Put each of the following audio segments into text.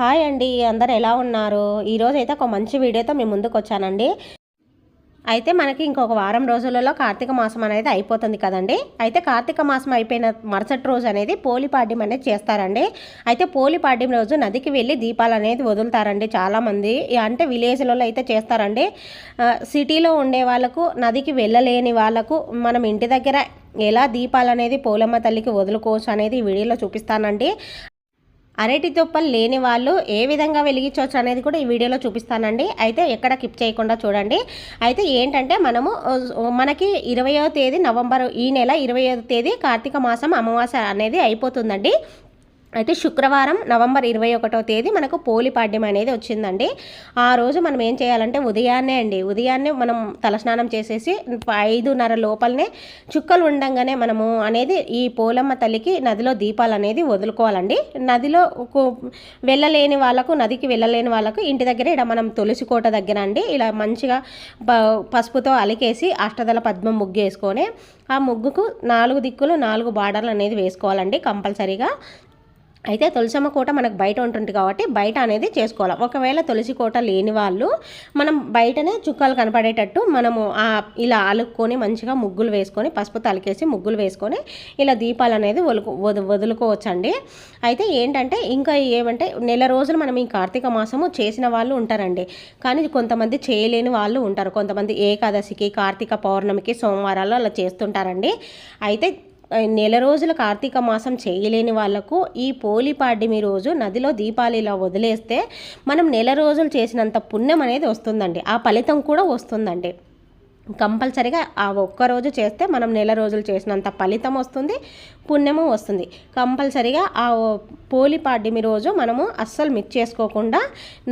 Hi అండి అందరు ఎలా ఉన్నారు? ఈరోజు అయితే ఒక మంచి వీడియోతో మేము ముందుకు వచ్చానండి. అయితే మనకి ఇంకొక వారం రోజులలో కార్తీక మాసం అనేది అయిపోతుంది కదండి. అయితే కార్తీక మాసం అయిపోయిన మరుసటి రోజు అనేది పోలిపాడ్యం అనేది చేస్తారండి. అయితే పోలిపాడ్యం రోజు నదికి వెళ్ళి దీపాలు అనేది వదులుతారండి చాలామంది. అంటే విలేజ్లలో అయితే చేస్తారండి. సిటీలో ఉండే వాళ్ళకు నదికి వెళ్ళలేని వాళ్ళకు మనం ఇంటి దగ్గర ఎలా దీపాలు అనేది పోలమ్మ తల్లికి వదులుకోవచ్చు అనేది ఈ వీడియోలో చూపిస్తానండి. అరటి తుప్పలు లేని వాళ్ళు ఏ విధంగా వెలిగించవచ్చు అనేది కూడా ఈ వీడియోలో చూపిస్తానండి. అయితే ఎక్కడ కిప్ చేయకుండా చూడండి. అయితే ఏంటంటే మనము మనకి ఇరవయో తేదీ నవంబర్ ఈ నెల ఇరవయో తేదీ కార్తీక మాసం అమావాస్య అనేది అయిపోతుందండి. అయితే శుక్రవారం నవంబర్ ఇరవై ఒకటో తేదీ మనకు పోలిపాడ్యం అనేది వచ్చిందండి. ఆ రోజు మనం ఏం చేయాలంటే ఉదయాన్నే అండి ఉదయాన్నే మనం తలస్నానం చేసేసి ఐదున్నర లోపలనే చుక్కలు ఉండంగానే మనము అనేది ఈ పోలమ్మ తల్లికి నదిలో దీపాలు అనేది వదులుకోవాలండి. నదిలో వెళ్ళలేని వాళ్ళకు నదికి వెళ్ళలేని వాళ్ళకు ఇంటి దగ్గర ఇక్కడ మనం తులసి కోట దగ్గర అండి ఇలా మంచిగా ప- పసుపుతో అలికేసి అష్టదల పద్మం ముగ్గు వేసుకొని ఆ ముగ్గుకు నాలుగు దిక్కులు నాలుగు బార్డర్లు అనేది వేసుకోవాలండి కంపల్సరీగా. అయితే తులసమ్మ కోట మనకు బయట ఉంటుంది కాబట్టి బయట అనేది చేసుకోవాలి. ఒకవేళ తులసి కోట లేని వాళ్ళు మనం బయటనే చుక్కలు కనపడేటట్టు మనము ఇలా అలుక్కొని మంచిగా ముగ్గులు వేసుకొని పసుపు తలకేసి ముగ్గులు వేసుకొని ఇలా దీపాలు అనేది వదులుకో వదు వదులుకోవచ్చండి. అయితే ఏంటంటే ఇంకా ఏమంటే నెల రోజులు మనం ఈ కార్తీక మాసము చేసిన వాళ్ళు ఉంటారండి. కానీ కొంతమంది చేయలేని వాళ్ళు ఉంటారు. కొంతమంది ఏకాదశికి కార్తీక పౌర్ణమికి సోమవారాలు అలా చేస్తుంటారండి. అయితే నెల రోజుల కార్తీక మాసం చేయలేని వాళ్ళకు ఈ పోలిపాడ్యమి రోజు నదిలో దీపాలు ఇలా వదిలేస్తే మనం నెల రోజులు చేసినంత పుణ్యం అనేది వస్తుందండి. ఆ ఫలితం కూడా వస్తుందండి. కంపల్సరిగా ఆ ఒక్క రోజు చేస్తే మనం నెల రోజులు చేసినంత ఫలితం వస్తుంది పుణ్యము వస్తుంది. కంపల్సరిగా ఆ పోలిపాడ్యమి రోజు మనము అస్సలు మిస్ చేసుకోకుండా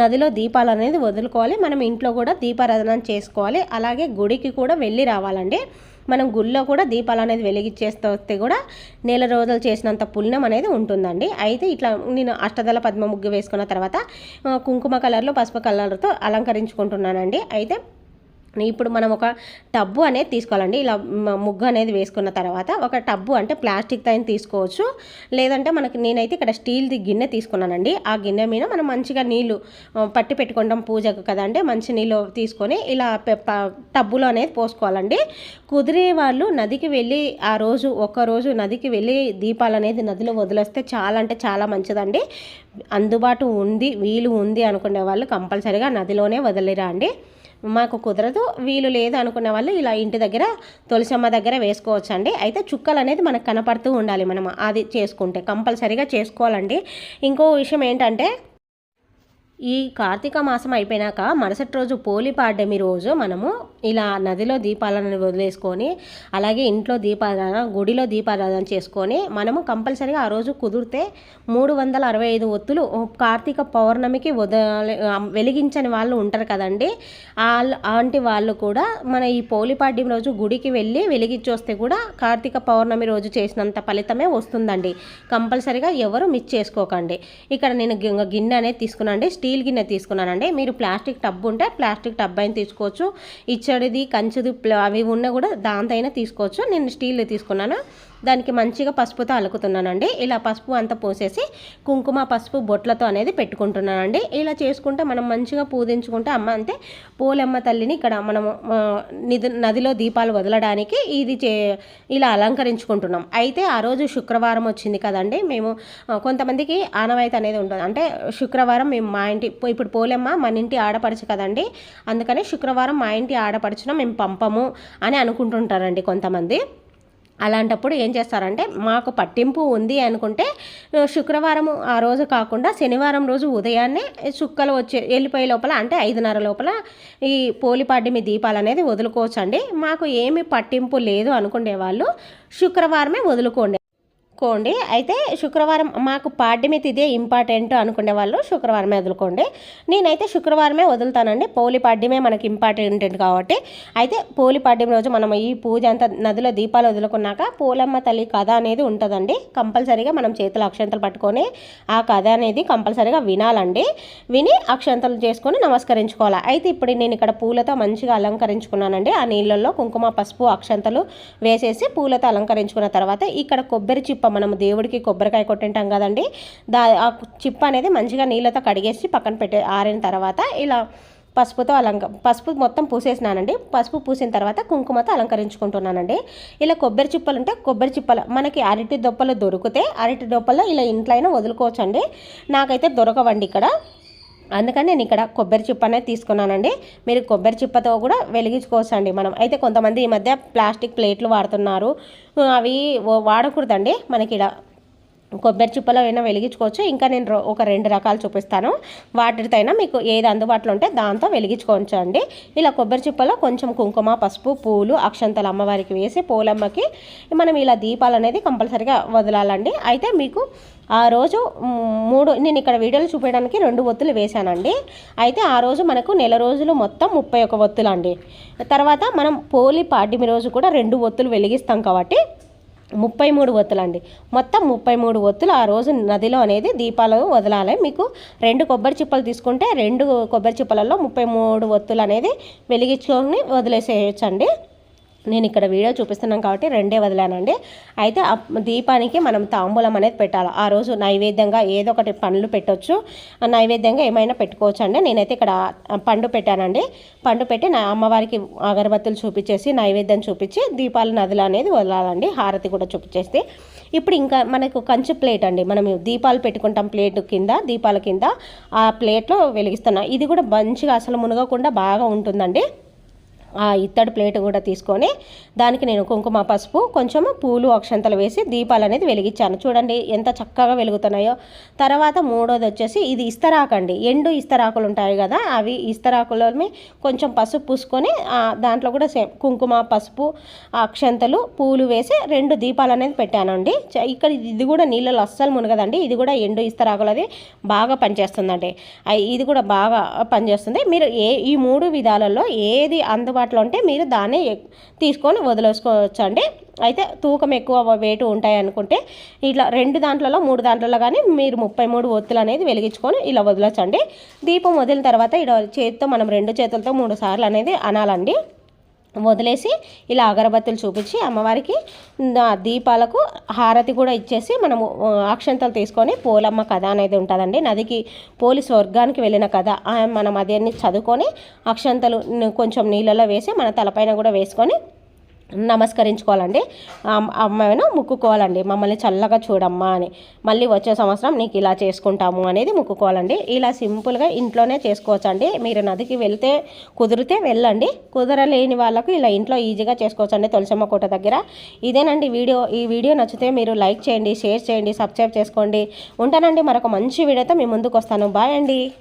నదిలో దీపాలు అనేది వదులుకోవాలి. మనం ఇంట్లో కూడా దీపారాధన చేసుకోవాలి. అలాగే గుడికి కూడా వెళ్ళి రావాలండి. మనం గుళ్ళో కూడా దీపాలు అనేది వెలిగించేస్తూ వస్తే కూడా నెల రోజులు చేసినంత పుణ్యం అనేది ఉంటుందండి. అయితే ఇట్లా నేను అష్టదళ పద్మ ముగ్గు వేసుకున్న తర్వాత కుంకుమ కలర్లో పసుపు కలర్తో అలంకరించుకుంటున్నానండి. అయితే ఇప్పుడు మనం ఒక టబ్బు అనేది తీసుకోవాలండి. ఇలా ముగ్గు అనేది వేసుకున్న తర్వాత ఒక టబ్బు అంటే ప్లాస్టిక్ తైన తీసుకోవచ్చు. లేదంటే మనకి నేనైతే ఇక్కడ స్టీల్ది గిన్నె తీసుకున్నానండి. ఆ గిన్నె మీద మనం మంచిగా నీళ్ళు పట్టి పెట్టుకుంటాం పూజకు కదండి మంచి నీళ్ళు తీసుకొని ఇలా టబ్బులో అనేది పోసుకోవాలండి. కుదిరే వాళ్ళు నదికి వెళ్ళి ఆ రోజు ఒక్క రోజు నదికి వెళ్ళి దీపాలు అనేది నదిలో వదిలేస్తే చాలా అంటే చాలా మంచిదండి. అందుబాటు ఉంది వీలు ఉంది అనుకునే వాళ్ళు కంపల్సరిగా నదిలోనే వదిలేరా అండి. మాకు కుదరదు వీలు లేదు అనుకున్న వాళ్ళు ఇలా ఇంటి దగ్గర తులసమ్మ దగ్గర వేసుకోవచ్చు అండి అయితే చుక్కలు అనేది మనకు కనపడుతూ ఉండాలి మనం అది చేసుకుంటే కంపల్సరీగా చేసుకోవాలండి. ఇంకో విషయం ఏంటంటే ఈ కార్తీక మాసం అయిపోయినాక మరుసటి రోజు పోలిపాడ్యమి రోజు మనము ఇలా నదిలో దీపాలను వదిలేసుకొని అలాగే ఇంట్లో దీపారాధన గుడిలో దీపారాధన చేసుకొని మనము కంపల్సరీగా ఆ రోజు కుదిరితే మూడు వందల అరవై ఐదు ఒత్తులు కార్తీక పౌర్ణమికి వద వెలిగించని వాళ్ళు ఉంటారు కదండి. వాళ్ళ అలాంటి వాళ్ళు కూడా మన ఈ పోలిపాడ్యం రోజు గుడికి వెళ్ళి వెలిగించొస్తే కూడా కార్తీక పౌర్ణమి రోజు చేసినంత ఫలితమే వస్తుందండి. కంపల్సరీగా ఎవరు మిస్ చేసుకోకండి. ఇక్కడ నేను గిన్నె అనేది తీసుకున్నానండి స్టీల్ గిన్నె తీసుకున్నానండి. మీరు ప్లాస్టిక్ టబ్ ఉంటే ప్లాస్టిక్ టబ్ అయిన తీసుకోవచ్చు. ఇచ్చడిది కంచుది ప్ల- అవి ఉన్నా కూడా దాంతైనా తీసుకోవచ్చు. నేను స్టీల్ తీసుకున్నాను. దానికి మంచిగా పసుపుతో అలుకుతున్నానండి. ఇలా పసుపు అంతా పోసేసి కుంకుమ పసుపు బొట్లతో అనేది పెట్టుకుంటున్నానండి. ఇలా చేసుకుంటే మనం మంచిగా పూజించుకుంటే అమ్మ అంటే పోలమ్మ తల్లిని ఇక్కడ మనము నదిలో దీపాలు వదలడానికి ఇది చే ఇలా అలంకరించుకుంటున్నాం. అయితే ఆ రోజు శుక్రవారం వచ్చింది కదండి. మేము కొంతమందికి ఆనవాయితీ అనేది ఉంటుంది అంటే శుక్రవారం మేము మా ఇంటి ఇప్పుడు పోలేమ్మ మన ఇంటి ఆడపడుచు కదండి. అందుకని శుక్రవారం మా ఇంటి ఆడపడుచున మేము పంపము అని అనుకుంటుంటారండి కొంతమంది. అలాంటప్పుడు ఏం చేస్తారంటే మాకు పట్టింపు ఉంది అనుకుంటే శుక్రవారం ఆ రోజు కాకుండా శనివారం రోజు ఉదయాన్నే చుక్కలు వచ్చే వెళ్ళిపోయే లోపల అంటే ఐదున్నర లోపల ఈ పోలిపాడ్యమి దీపాలు అనేది వదులుకోవచ్చు అండి మాకు ఏమి పట్టింపు లేదు అనుకునే వాళ్ళు శుక్రవారమే వదులుకోండి. కోండి అయితే శుక్రవారం మాకు పాడ్యమి తిథే ఇంపార్టెంట్ అనుకునే వాళ్ళు శుక్రవారమే వదులుకోండి. నేనైతే శుక్రవారమే వదులుతానండి. పోలి పాడ్యమే మనకి ఇంపార్టెంట్ కాబట్టి. అయితే పోలి పాడ్యం రోజు మనం ఈ పూజ అంతా నదిలో దీపాలు వదులుకున్నాక పోలమ్మ తల్లి కథ అనేది ఉంటుందండి. కంపల్సరీగా మనం చేతులు అక్షంతలు పట్టుకొని ఆ కథ అనేది కంపల్సరీగా వినాలండి. విని అక్షంతలు చేసుకొని నమస్కరించుకోవాలి. అయితే ఇప్పుడు నేను ఇక్కడ పూలతో మంచిగా అలంకరించుకున్నానండి. ఆ నీళ్ళల్లో కుంకుమ పసుపు అక్షంతలు వేసేసి పూలతో అలంకరించుకున్న తర్వాత ఇక్కడ కొబ్బరి చిప్ప మనం దేవుడికి కొబ్బరికాయ కొట్టింటాం కదండి. దా ఆ చిప్ప అనేది మంచిగా నీళ్ళతో కడిగేసి పక్కన పెట్టే ఆరిన తర్వాత ఇలా పసుపుతో అలంక పసుపు మొత్తం పూసేసినానండి. పసుపు పూసిన తర్వాత కుంకుమతో అలంకరించుకుంటున్నానండి. ఇలా కొబ్బరి చిప్పలు ఉంటే కొబ్బరి చిప్పలు మనకి అరటి దొప్పలు దొరికితే అరటి దొప్పలు ఇలా ఇంట్లో అయినా వదులుకోవచ్చండి. నాకైతే దొరకవండి ఇక్కడ. అందుకని నేను ఇక్కడ కొబ్బరి చిప్ప అనేది తీసుకున్నానండి. మీరు కొబ్బరి చిప్పతో కూడా వెలిగించుకోవచ్చు అండి మనం. అయితే కొంతమంది ఈ మధ్య ప్లాస్టిక్ ప్లేట్లు వాడుతున్నారు. అవి వాడకూడదండి. మనకి ఇక్కడ కొబ్బరి చిప్పలో అయినా వెలిగించుకోవచ్చు. ఇంకా నేను రో- ఒక రెండు రకాలు చూపిస్తాను. వాటితో అయినా మీకు ఏది అందుబాటులో ఉంటే దాంతో వెలిగించుకోవచ్చు అండి ఇలా కొబ్బరి చిప్పలో కొంచెం కుంకుమ పసుపు పూలు అక్షంతలు అమ్మవారికి వేసి పూలమ్మకి మనం ఇలా దీపాలు అనేది కంపల్సరిగా వదలాలండి. అయితే మీకు ఆ రోజు మూడు నేను ఇక్కడ వీడియోలు చూపించడానికి రెండు ఒత్తులు వేశానండి. అయితే ఆ రోజు మనకు నెల రోజులు మొత్తం ముప్పై ఒక ఒత్తులు అండి తర్వాత మనం పోలి పాడ్యమి రోజు కూడా రెండు ఒత్తులు వెలిగిస్తాం కాబట్టి ముప్పై మూడు ఒత్తులు అండి మొత్తం ముప్పై మూడు ఒత్తులు ఆ రోజు నదిలో అనేది దీపాలు వదలాలి. మీకు రెండు కొబ్బరి చిప్పలు తీసుకుంటే రెండు కొబ్బరి చిప్పలలో ముప్పై మూడు ఒత్తులు అనేది వెలిగించుకొని వదిలేసేయచ్చండి. నేను ఇక్కడ వీడియో చూపిస్తున్నాను కాబట్టి రెండే వదిలానండి. అయితే దీపానికి మనం తాంబూలం అనేది పెట్టాలి. ఆ రోజు నైవేద్యంగా ఏదో ఒకటి పండ్లు పెట్టొచ్చు. ఆ నైవేద్యంగా ఏమైనా పెట్టుకోవచ్చు అండి నేనైతే ఇక్కడ పండు పెట్టానండి. పండు పెట్టి నా అమ్మవారికి అగరబత్తులు చూపించేసి నైవేద్యం చూపించి దీపాల నదులు అనేది వదలాలండి. హారతి కూడా చూపించేస్తే. ఇప్పుడు ఇంకా మనకు కంచు ప్లేట్ అండి. మనం దీపాలు పెట్టుకుంటాం ప్లేట్ కింద దీపాల కింద. ఆ ప్లేట్లో వెలిగిస్తున్నాం. ఇది కూడా మంచిగా అసలు మునగకుండా బాగా ఉంటుందండి. ఆ ఇత్తడి ప్లేట్ కూడా తీసుకొని దానికి నేను కుంకుమ పసుపు కొంచెం పూలు అక్షంతలు వేసి దీపాలు అనేది వెలిగించాను. చూడండి ఎంత చక్కగా వెలుగుతున్నాయో. తర్వాత మూడోది వచ్చేసి ఇది ఇస్తరాకండి ఎండు ఇస్తరాకులు ఉంటాయి కదా అవి ఇస్తరాకులని కొంచెం పసుపు పూసుకొని దాంట్లో కూడా సేమ్ కుంకుమ పసుపు అక్షంతలు పూలు వేసి రెండు దీపాలు అనేది పెట్టానండి. ఇక్కడ ఇది కూడా నీళ్ళలో అస్సలు మునగదండి. ఇది కూడా ఎండు ఇస్తరాకులది బాగా పనిచేస్తుందండి. ఇది కూడా బాగా పనిచేస్తుంది. మీరు ఏ ఈ మూడు విధాలలో ఏది అందుబాటులో ఉంటే మీరు దాన్ని తీసుకొని వదిలేసుకోవచ్చు అండి అయితే తూకం ఎక్కువ వెయిట్ ఉంటాయి అనుకుంటే ఇట్లా రెండు దాంట్లలో మూడు దాంట్లలో కానీ మీరు ముప్పై మూడు ఒత్తులు అనేది వెలిగించుకొని ఇలా వదలొచ్చండి. దీపం వదిలిన తర్వాత ఇలా చేతితో మనం రెండు చేతులతో మూడు సార్లు అనేది అనాలండి. వదిలేసి ఇలా అగరబత్తులు చూపించి అమ్మవారికి దీపాలకు హారతి కూడా ఇచ్చేసి మనము అక్షంతలు తీసుకొని పోలమ్మ కథ అనేది ఉంటుందండి. నదికి పోలి స్వర్గానికి వెళ్ళిన కథ. మనం అదన్నీ చదువుకొని అక్షంతలు కొంచెం నీళ్ళలో వేసి మన తలపైన కూడా వేసుకొని నమస్కరించుకోవాలండి. అమ్- అమ్మాయిను ముక్కుకోవాలండి. మమ్మల్ని చల్లగా చూడమ్మా అని. మళ్ళీ వచ్చే సంవత్సరం నీకు ఇలా చేసుకుంటాము అనేది ముక్కుకోవాలండి. ఇలా సింపుల్గా ఇంట్లోనే చేసుకోవచ్చండి. మీరు నదికి వెళ్తే కుదిరితే వెళ్ళండి. కుదరలేని వాళ్ళకు ఇలా ఇంట్లో ఈజీగా చేసుకోవచ్చండి తులసమ్మ కోట దగ్గర. ఇదేనండి వీడియో. ఈ వీడియో నచ్చితే మీరు లైక్ చేయండి షేర్ చేయండి సబ్స్క్రైబ్ చేసుకోండి. ఉంటానండి మరొక మంచి వీడియోతో మీ ముందుకు వస్తాను బాయ్ అండి.